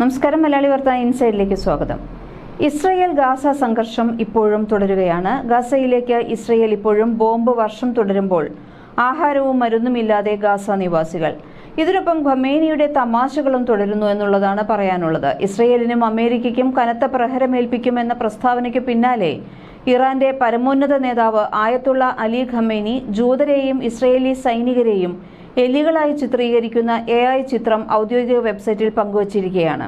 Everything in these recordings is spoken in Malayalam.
നമസ്കാരം മലയാളി വാർത്ത ഇൻസൈഡിലേക്ക് സ്വാഗതം. ഇസ്രയേൽ ഗാസ സംഘർഷം ഇപ്പോഴും തുടരുകയാണ്. ഗാസയിലേക്ക് ഇസ്രയേൽ ഇപ്പോഴും ബോംബ് വർഷം തുടരുമ്പോൾ ആഹാരവും മരുന്നുമില്ലാതെ ഗാസ നിവാസികൾ. ഇതിനൊപ്പം ഖമേനിയുടെ തമാശകളും തുടരുന്നു എന്നുള്ളതാണ് പറയാനുള്ളത്. ഇസ്രയേലിനും അമേരിക്കയ്ക്കും കനത്ത പ്രഹരമേൽപ്പിക്കുമെന്ന പ്രസ്താവനയ്ക്ക് പിന്നാലെ ഇറാന്റെ പരമോന്നത നേതാവ് ആയത്തുള്ള അലി ഖമേനി ജൂതരെയും ഇസ്രയേലി സൈനികരെയും എലികളായി ചിത്രീകരിക്കുന്ന എ ഐ ചിത്രം ഔദ്യോഗിക വെബ്സൈറ്റിൽ പങ്കുവച്ചിരിക്കുകയാണ്.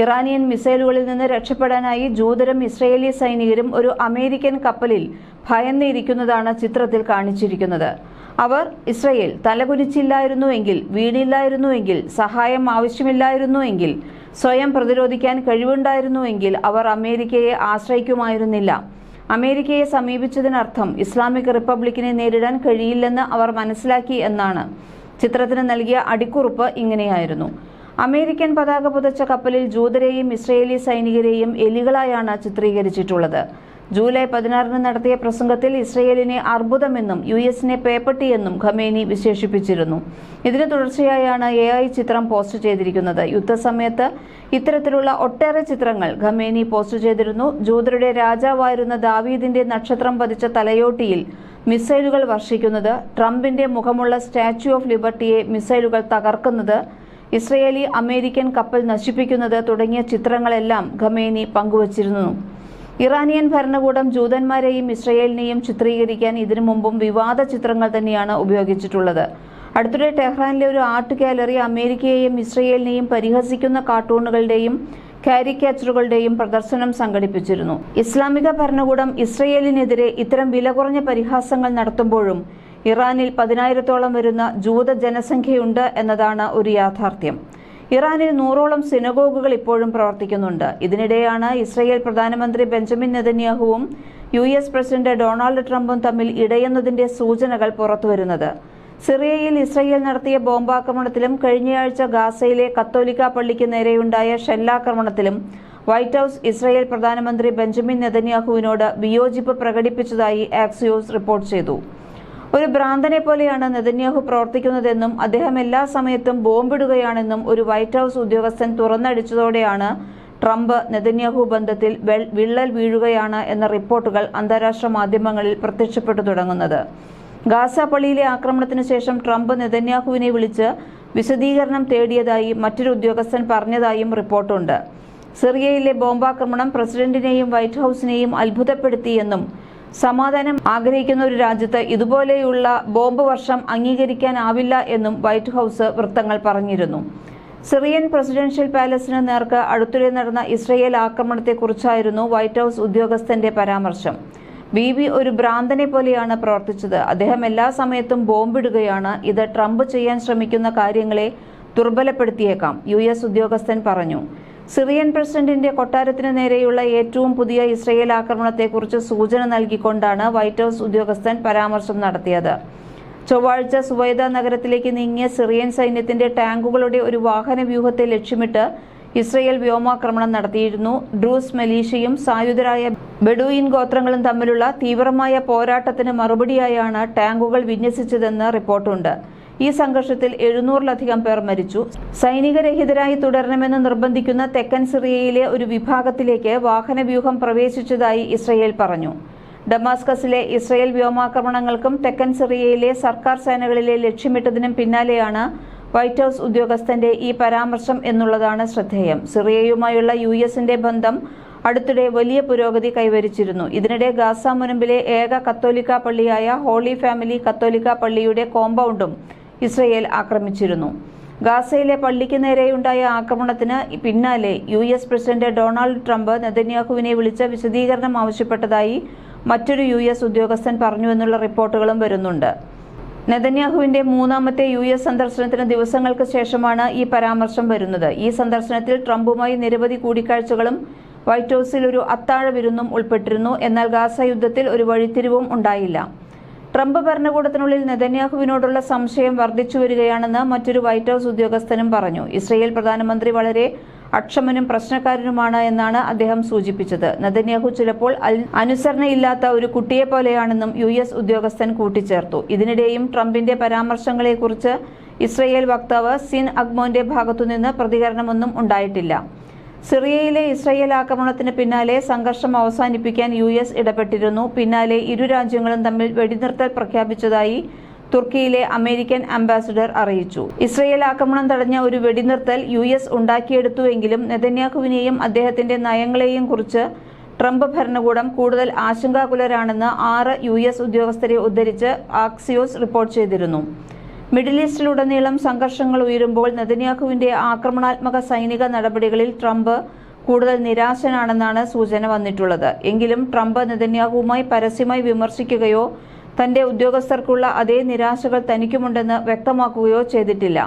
ഇറാനിയൻ മിസൈലുകളിൽ നിന്ന് രക്ഷപ്പെടാനായി ജൂതരും ഇസ്രയേലി സൈനികരും ഒരു അമേരിക്കൻ കപ്പലിൽ ഭയന്നിരിക്കുന്നതാണ് ചിത്രത്തിൽ കാണിച്ചിരിക്കുന്നത്. അവർ ഇസ്രയേൽ തലകുനിച്ചില്ലായിരുന്നുവെങ്കിൽ വീണില്ലായിരുന്നുവെങ്കിൽ സഹായം ആവശ്യമില്ലായിരുന്നുവെങ്കിൽ സ്വയം പ്രതിരോധിക്കാൻ കഴിവുണ്ടായിരുന്നുവെങ്കിൽ അവർ അമേരിക്കയെ ആശ്രയിക്കുമായിരുന്നില്ല. അമേരിക്കയെ സമീപിച്ചതിനർത്ഥം ഇസ്ലാമിക് റിപ്പബ്ലിക്കിനെ നേരിടാൻ കഴിയില്ലെന്ന് അവർ മനസ്സിലാക്കി എന്നാണ്. ചിത്രത്തിന് നൽകിയ അടിക്കുറിപ്പ് ഇങ്ങനെയായിരുന്നു. അമേരിക്കൻ പതാക പുതച്ച കപ്പലിൽ ജൂതരെയും ഇസ്രയേലി സൈനികരെയും എലികളായാണ് ചിത്രീകരിച്ചിട്ടുള്ളത്. ജൂലൈ പതിനാറിന് നടത്തിയ പ്രസംഗത്തിൽ ഇസ്രയേലിനെ അർബുദമെന്നും യു എസിനെ പേപ്പട്ടിയെന്നും ഖമേനി വിശേഷിപ്പിച്ചിരുന്നു. ഇതിന് തുടർച്ചയായാണ് എ ഐ ചിത്രം പോസ്റ്റ് ചെയ്തിരിക്കുന്നത്. യുദ്ധസമയത്ത് ഇത്തരത്തിലുള്ള ഒട്ടേറെ ചിത്രങ്ങൾ ഖമേനി പോസ്റ്റ് ചെയ്തിരുന്നു. ജൂതരുടെ രാജാവായിരുന്ന ദാവീദിന്റെ നക്ഷത്രം പതിച്ച തലയോട്ടിയിൽ മിസൈലുകൾ വർഷിക്കുന്നത് ട്രംപിന്റെ മുഖമുള്ള സ്റ്റാച്യു ഓഫ് ലിബർട്ടിയെ മിസൈലുകൾ തകർക്കുന്നത് ഇസ്രയേലി അമേരിക്കൻ കപ്പൽ നശിപ്പിക്കുന്നത് തുടങ്ങിയ ചിത്രങ്ങളെല്ലാം ഖമേനി പങ്കുവച്ചിരുന്നു. ഇറാനിയൻ ഭരണകൂടം ജൂതന്മാരെയും ഇസ്രയേലിനെയും ചിത്രീകരിക്കാൻ ഇതിനു മുമ്പും വിവാദ ചിത്രങ്ങൾ തന്നെയാണ് ഉപയോഗിച്ചിട്ടുള്ളത്. അടുത്തിടെ ടെഹ്റാനിലെ ഒരു ആർട്ട് ഗാലറി അമേരിക്കയെയും ഇസ്രയേലിനെയും പരിഹസിക്കുന്ന കാർട്ടൂണുകളുടെയും കാരിക്കാച്ചറുകളുടെയും പ്രദർശനം സംഘടിപ്പിച്ചിരുന്നു. ഇസ്ലാമിക ഭരണകൂടം ഇസ്രയേലിനെതിരെ ഇത്തരം വില കുറഞ്ഞ പരിഹാസങ്ങൾ നടത്തുമ്പോഴും ഇറാനിൽ പതിനായിരത്തോളം വരുന്ന ജൂത ജനസംഖ്യയുണ്ട് എന്നതാണ് ഒരു യാഥാർത്ഥ്യം. ഇറാനിൽ നൂറോളം സിനഗോഗുകൾ ഇപ്പോഴും പ്രവർത്തിക്കുന്നുണ്ട്. ഇതിനിടെയാണ് ഇസ്രയേൽ പ്രധാനമന്ത്രി ബെഞ്ചമിൻ നെതന്യാഹുവും യു എസ് പ്രസിഡന്റ് ഡൊണാൾഡ് ട്രംപും തമ്മിൽ ഇടയുന്നതിന്റെ സൂചനകൾ പുറത്തുവരുന്നത്. സിറിയയിൽ ഇസ്രയേൽ നടത്തിയ ബോംബാക്രമണത്തിലും കഴിഞ്ഞയാഴ്ച ഗാസയിലെ കത്തോലിക്ക പള്ളിക്ക് നേരെയുണ്ടായ ഷെല്ലാക്രമണത്തിലും വൈറ്റ് ഹൌസ് ഇസ്രയേൽ പ്രധാനമന്ത്രി ബെഞ്ചമിൻ നെതന്യാഹുവിനോട് വിയോജിപ്പ് പ്രകടിപ്പിച്ചതായി ആക്സിയോസ് റിപ്പോർട്ട് ചെയ്തു. ഒരു ഭ്രാന്തനെ പോലെയാണ് നെതന്യാഹു പ്രവർത്തിക്കുന്നതെന്നും അദ്ദേഹം എല്ലാ സമയത്തും ബോംബിടുകയാണെന്നും ഒരു വൈറ്റ് ഹൌസ് ഉദ്യോഗസ്ഥൻ തുറന്നടിച്ചതോടെയാണ് ട്രംപ് നെതന്യാഹു ബന്ധത്തിൽ വിള്ളൽ വീഴുകയാണ് എന്ന റിപ്പോർട്ടുകൾ അന്താരാഷ്ട്ര മാധ്യമങ്ങളിൽ പ്രത്യക്ഷപ്പെട്ടു തുടങ്ങുന്നത്. ഗാസ പള്ളിയിലെ ആക്രമണത്തിന് ശേഷം ട്രംപ് നെതന്യാഹുവിനെ വിളിച്ച് വിശദീകരണം തേടിയതായി മറ്റൊരു ഉദ്യോഗസ്ഥൻ പറഞ്ഞതായും റിപ്പോർട്ടുണ്ട്. സിറിയയിലെ ബോംബാക്രമണം പ്രസിഡന്റിനെയും വൈറ്റ് ഹൌസിനെയും അത്ഭുതപ്പെടുത്തിയെന്നും സമാധാനം ആഗ്രഹിക്കുന്ന ഒരു രാജ്യത്ത് ഇതുപോലെയുള്ള ബോംബ് വർഷം അംഗീകരിക്കാനാവില്ല എന്നും വൈറ്റ് ഹൌസ് വൃത്തങ്ങൾ പറഞ്ഞിരുന്നു. സിറിയൻ പ്രസിഡൻഷ്യൽ പാലസിന് നേർക്ക് അടുത്തിടെ നടന്ന ഇസ്രയേൽ ആക്രമണത്തെക്കുറിച്ചായിരുന്നു വൈറ്റ് ഹൌസ് ഉദ്യോഗസ്ഥന്റെ പരാമർശം. ബീബി ഒരു ഭ്രാന്തനെ പോലെയാണ് പ്രവർത്തിച്ചത്. അദ്ദേഹം എല്ലാ സമയത്തും ബോംബിടുകയാണ്. ഇത് ട്രംപ് ചെയ്യാൻ ശ്രമിക്കുന്ന കാര്യങ്ങളെ ദുർബലപ്പെടുത്തിയേക്കാം യു എസ് ഉദ്യോഗസ്ഥൻ പറഞ്ഞു. സിറിയൻ പ്രസിഡന്റിന്റെ കൊട്ടാരത്തിന് നേരെയുള്ള ഏറ്റവും പുതിയ ഇസ്രയേൽ ആക്രമണത്തെക്കുറിച്ച് സൂചന നൽകിക്കൊണ്ടാണ് വൈറ്റ് ഹൌസ് ഉദ്യോഗസ്ഥൻ പരാമർശം നടത്തിയത്. ചൊവ്വാഴ്ച സുവൈദ നഗരത്തിലേക്ക് നീങ്ങിയ സിറിയൻ സൈന്യത്തിന്റെ ടാങ്കുകളുടെ ഒരു വാഹന വ്യൂഹത്തെ ലക്ഷ്യമിട്ട് ഇസ്രയേൽ വ്യോമാക്രമണം നടത്തിയിരുന്നു. ഡ്രൂസ് മലീഷ്യയും സായുധരായ ബെഡുയിൻ ഗോത്രങ്ങളും തമ്മിലുള്ള തീവ്രമായ പോരാട്ടത്തിന് മറുപടിയായാണ് ടാങ്കുകൾ വിന്യസിച്ചതെന്ന് റിപ്പോർട്ടുണ്ട്. ഈ സംഘർഷത്തിൽ എഴുന്നൂറിലധികം പേർ മരിച്ചു. സൈനികരഹിതരായി തുടരണമെന്ന് നിർബന്ധിക്കുന്ന തെക്കൻ സിറിയയിലെ ഒരു വിഭാഗത്തിലേക്ക് വാഹനവ്യൂഹം പ്രവേശിച്ചതായി ഇസ്രയേൽ പറഞ്ഞു. ഡമാസ്കസിലെ ഇസ്രയേൽ വ്യോമാക്രമണങ്ങൾക്കും തെക്കൻ സിറിയയിലെ സർക്കാർ സേനകളിലെ ലക്ഷ്യമിട്ടതിനും പിന്നാലെയാണ് വൈറ്റ് ഹൌസ് ഉദ്യോഗസ്ഥന്റെ ഈ പരാമർശം എന്നുള്ളതാണ് ശ്രദ്ധേയം. സിറിയയുമായുള്ള യു എസിന്റെ ബന്ധം അടുത്തിടെ വലിയ പുരോഗതി കൈവരിച്ചിരുന്നു. ഇതിനിടെ ഗാസ മുനമ്പിലെ ഏക കത്തോലിക്ക പള്ളിയായ ഹോളി ഫാമിലി കത്തോലിക്ക പള്ളിയുടെ കോമ്പൗണ്ടും ഇസ്രയേൽ ആക്രമിച്ചിരുന്നു. ഗാസയിലെ പള്ളിക്ക് നേരെയുണ്ടായ ആക്രമണത്തിന് പിന്നാലെ U S president Donald Trump നെതന്യാഹുവിനെ വിളിച്ച വിശദീകരണം ആവശ്യപ്പെട്ടതായി മറ്റൊരു യു എസ് ഉദ്യോഗസ്ഥൻ പറഞ്ഞുവെന്നുള്ള റിപ്പോർട്ടുകളും വരുന്നുണ്ട്. നെതന്യാഹുവിന്റെ മൂന്നാമത്തെ യു എസ് സന്ദർശനത്തിന് ദിവസങ്ങൾക്ക് ശേഷമാണ് ഈ പരാമർശം വരുന്നത്. ഈ സന്ദർശനത്തിൽ ട്രംപുമായി നിരവധി കൂടിക്കാഴ്ചകളും വൈറ്റ് ഹൌസിൽ ഒരു അത്താഴ വിരുന്നും ഉൾപ്പെട്ടിരുന്നു. എന്നാൽ ഗാസ യുദ്ധത്തിൽ ഒരു വഴിത്തിരിവും ഉണ്ടായില്ല. ട്രംപ് ഭരണകൂടത്തിനുള്ളിൽ നെതന്യാഹുവിനോടുള്ള സംശയം വർദ്ധിച്ചു വരികയാണെന്ന് മറ്റൊരു വൈറ്റ് ഹൌസ് ഉദ്യോഗസ്ഥനും പറഞ്ഞു. ഇസ്രയേൽ പ്രധാനമന്ത്രി വളരെ അക്ഷമനും പ്രശ്നക്കാരനുമാണ് എന്നാണ് അദ്ദേഹം സൂചിപ്പിച്ചത്. നദന്യാഹു ചിലപ്പോൾ അനുസരണയില്ലാത്ത ഒരു കുട്ടിയെ പോലെയാണെന്നും യു എസ് ഉദ്യോഗസ്ഥൻ കൂട്ടിച്ചേർത്തു. ഇതിനിടെയും ട്രംപിന്റെ പരാമർശങ്ങളെക്കുറിച്ച് ഇസ്രയേൽ വക്താവ് സിൻ അഗ്മോന്റെ ഭാഗത്തുനിന്ന് പ്രതികരണമൊന്നും ഉണ്ടായിട്ടില്ല. സിറിയയിലെ ഇസ്രയേൽ ആക്രമണത്തിന് പിന്നാലെ സംഘർഷം അവസാനിപ്പിക്കാൻ യു എസ് ഇടപെട്ടിരുന്നു. പിന്നാലെ ഇരു രാജ്യങ്ങളും തമ്മിൽ വെടിനിർത്തൽ പ്രഖ്യാപിച്ചതായി തുർക്കിയിലെ അമേരിക്കൻ അംബാസിഡർ അറിയിച്ചു. ഇസ്രയേൽ ആക്രമണം തടഞ്ഞ ഒരു വെടിനിർത്തൽ യു എസ് ഉണ്ടാക്കിയെടുത്തുവെങ്കിലും നെതന്യാഹുവിനെയും അദ്ദേഹത്തിന്റെ നയങ്ങളെയും കുറിച്ച് ട്രംപ് ഭരണകൂടം കൂടുതൽ ആശങ്കാകുലരാണെന്ന് ആറ് യു എസ് ഉദ്യോഗസ്ഥരെ ഉദ്ധരിച്ച് ആക്സിയോസ് റിപ്പോർട്ട് ചെയ്തിരുന്നു. മിഡിൽ ഈസ്റ്റിലുടനീളം സംഘർഷങ്ങൾ ഉയരുമ്പോൾ നെതന്യാഹുവിന്റെ ആക്രമണാത്മക സൈനിക നടപടികളിൽ ട്രംപ് കൂടുതൽ നിരാശനാണെന്നാണ് സൂചന വന്നിട്ടുള്ളത്. എങ്കിലും ട്രംപ് നെതന്യാഹുവുമായി പരസ്യമായി വിമർശിക്കുകയോ തന്റെ ഉദ്യോഗസ്ഥർക്കുള്ള അതേ നിരാശകൾ തനിക്കുമുണ്ടെന്ന് വ്യക്തമാക്കുകയോ ചെയ്തിട്ടില്ല.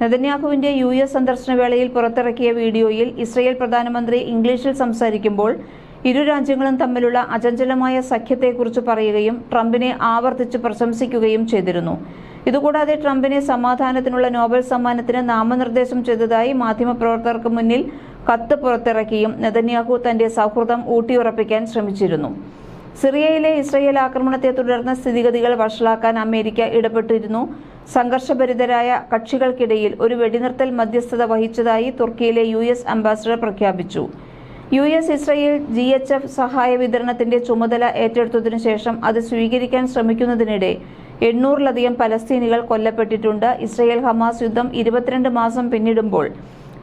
നെതന്യാഹുവിന്റെ യു എസ് സന്ദർശന വേളയിൽ പുറത്തിറക്കിയ വീഡിയോയിൽ ഇസ്രയേൽ പ്രധാനമന്ത്രി ഇംഗ്ലീഷിൽ സംസാരിക്കുമ്പോൾ ഇരു രാജ്യങ്ങളും തമ്മിലുള്ള അചഞ്ചലമായ സഖ്യത്തെക്കുറിച്ച് പറയുകയും ട്രംപിനെ ആവർത്തിച്ച് പ്രശംസിക്കുകയും ചെയ്തിരുന്നു. ഇതുകൂടാതെ ട്രംപിനെ സമാധാനത്തിനുള്ള നോബൽ സമ്മാനത്തിന് നാമനിർദ്ദേശം ചെയ്തതായി മാധ്യമപ്രവർത്തകർക്ക് മുന്നിൽ കത്ത് പുറത്തിറക്കിയും നെതന്യാഹു തന്റെ സൗഹൃദം ഊട്ടിയുറപ്പിക്കാൻ ശ്രമിച്ചിരുന്നു. സിറിയയിലെ ഇസ്രയേൽ ആക്രമണത്തെ തുടർന്ന് സ്ഥിതിഗതികൾ വഷളാക്കാൻ അമേരിക്ക ഇടപെട്ടിരുന്നു. സംഘർഷഭരിതരായ കക്ഷികൾക്കിടയിൽ ഒരു വെടിനിർത്തൽ മധ്യസ്ഥത വഹിച്ചതായി തുർക്കിയിലെ യു എസ് അംബാസിഡർ പ്രഖ്യാപിച്ചു. U S Israel G H F സഹായ വിതരണത്തിന്റെ ചുമതല ഏറ്റെടുത്തതിനു ശേഷം അത് സ്വീകരിക്കാൻ ശ്രമിക്കുന്നതിനിടെ എണ്ണൂറിലധികം പലസ്തീനികൾ കൊല്ലപ്പെട്ടിട്ടുണ്ട്. ഇസ്രയേൽ ഹമാസ് യുദ്ധം ഇരുപത്തിരണ്ട് മാസം പിന്നിടുമ്പോൾ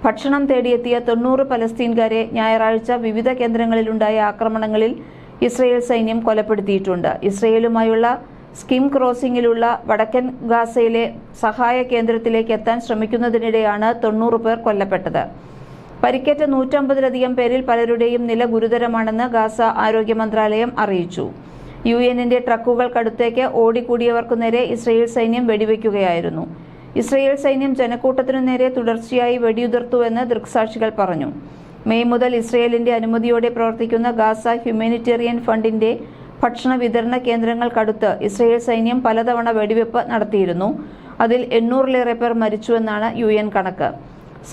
ഭക്ഷണം തേടിയെത്തിയ തൊണ്ണൂറ് പലസ്തീൻകാരെ ഞായറാഴ്ച വിവിധ കേന്ദ്രങ്ങളിലുണ്ടായ ആക്രമണങ്ങളിൽ ഇസ്രയേൽ സൈന്യം കൊലപ്പെടുത്തിയിട്ടുണ്ട്. ഇസ്രയേലുമായുള്ള സ്കിം ക്രോസിംഗിലുള്ള വടക്കൻ ഗാസയിലെ സഹായ കേന്ദ്രത്തിലേക്ക് എത്താൻ ശ്രമിക്കുന്നതിനിടെയാണ് തൊണ്ണൂറ് പേർ കൊല്ലപ്പെട്ടത്. പരിക്കേറ്റ നൂറ്റമ്പതിലധികം പേരിൽ പലരുടെയും നില ഗുരുതരമാണെന്ന് ഗാസ ആരോഗ്യ മന്ത്രാലയം അറിയിച്ചു. യു എന്നിന്റെ ട്രക്കുകൾക്കടുത്തേക്ക് ഓടിക്കൂടിയവർക്കു നേരെ ഇസ്രയേൽ സൈന്യം വെടിവെക്കുകയായിരുന്നു. ഇസ്രയേൽ സൈന്യം ജനക്കൂട്ടത്തിനു നേരെ തുടർച്ചയായി വെടിയുതിർത്തുവെന്ന് ദൃക്സാക്ഷികൾ പറഞ്ഞു. മെയ് മുതൽ ഇസ്രയേലിന്റെ അനുമതിയോടെ പ്രവർത്തിക്കുന്ന ഗാസ ഹ്യൂമാനിറ്റേറിയൻ ഫണ്ടിന്റെ ഭക്ഷണ വിതരണ കേന്ദ്രങ്ങൾക്കടുത്ത് ഇസ്രയേൽ സൈന്യം പലതവണ വെടിവെപ്പ് നടത്തിയിരുന്നു. അതിൽ എണ്ണൂറിലേറെ പേർ മരിച്ചുവെന്നാണ് യു എൻ കണക്ക്.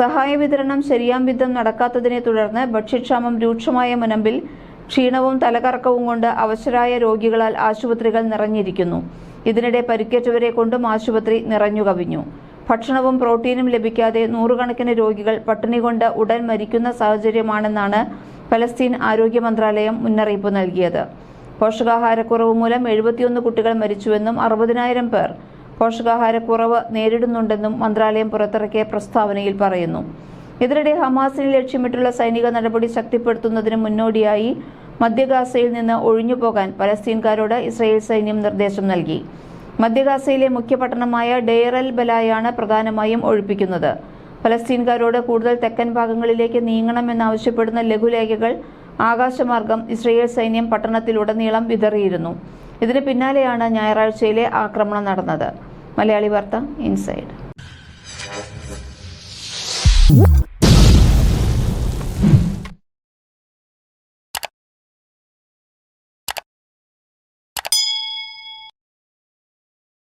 സഹായ വിതരണം ശരിയാം വിധം നടക്കാത്തതിനെ തുടർന്ന് ഭക്ഷ്യക്ഷാമം രൂക്ഷമായ മുനമ്പിൽ ക്ഷീണവും തലകറക്കവും കൊണ്ട് അവശരായ രോഗികളാൽ ആശുപത്രികൾ നിറഞ്ഞിരിക്കുന്നു. ഇതിനിടെ പരിക്കേറ്റവരെ കൊണ്ടും ആശുപത്രി നിറഞ്ഞുകവിഞ്ഞു. ഭക്ഷണവും പ്രോട്ടീനും ലഭിക്കാതെ നൂറുകണക്കിന് രോഗികൾ പട്ടിണി കൊണ്ട് ഉടൻ മരിക്കുന്ന സാഹചര്യമാണെന്നാണ് ഫലസ്തീൻ ആരോഗ്യ മന്ത്രാലയം മുന്നറിയിപ്പ് നൽകിയത്. പോഷകാഹാരക്കുറവ് മൂലം എഴുപത്തിയൊന്ന് കുട്ടികൾ മരിച്ചുവെന്നും അറുപതിനായിരം പേർ പോഷകാഹാരക്കുറവ് നേരിടുന്നുണ്ടെന്നും മന്ത്രാലയം പുറത്തിറക്കിയ പ്രസ്താവനയിൽ പറയുന്നു. ഇതിനിടെ ഹമാസിനെ ലക്ഷ്യമിട്ടുള്ള സൈനിക നടപടി ശക്തിപ്പെടുത്തുന്നതിന് മുന്നോടിയായി മധ്യഗാസയിൽ നിന്ന് ഒഴിഞ്ഞുപോകാൻ പലസ്തീൻകാരോട് ഇസ്രയേൽ സൈന്യം നിർദ്ദേശം നൽകി. മധ്യഗാസയിലെ മുഖ്യപട്ടണമായ ഡെയറൽ ബലായാണ് പ്രധാനമായും ഒഴിപ്പിക്കുന്നത്. ഫലസ്തീൻകാരോട് കൂടുതൽ തെക്കൻ ഭാഗങ്ങളിലേക്ക് നീങ്ങണമെന്നാവശ്യപ്പെടുന്ന ലഘുലേഖകൾ ആകാശമാർഗം ഇസ്രയേൽ സൈന്യം പട്ടണത്തിലുടനീളം വിതറിയിരുന്നു. ഇതിന് പിന്നാലെയാണ് ഞായറാഴ്ചയിലെ ആക്രമണം നടന്നത്. മലയാളി വാർത്ത ഇൻസൈഡ്.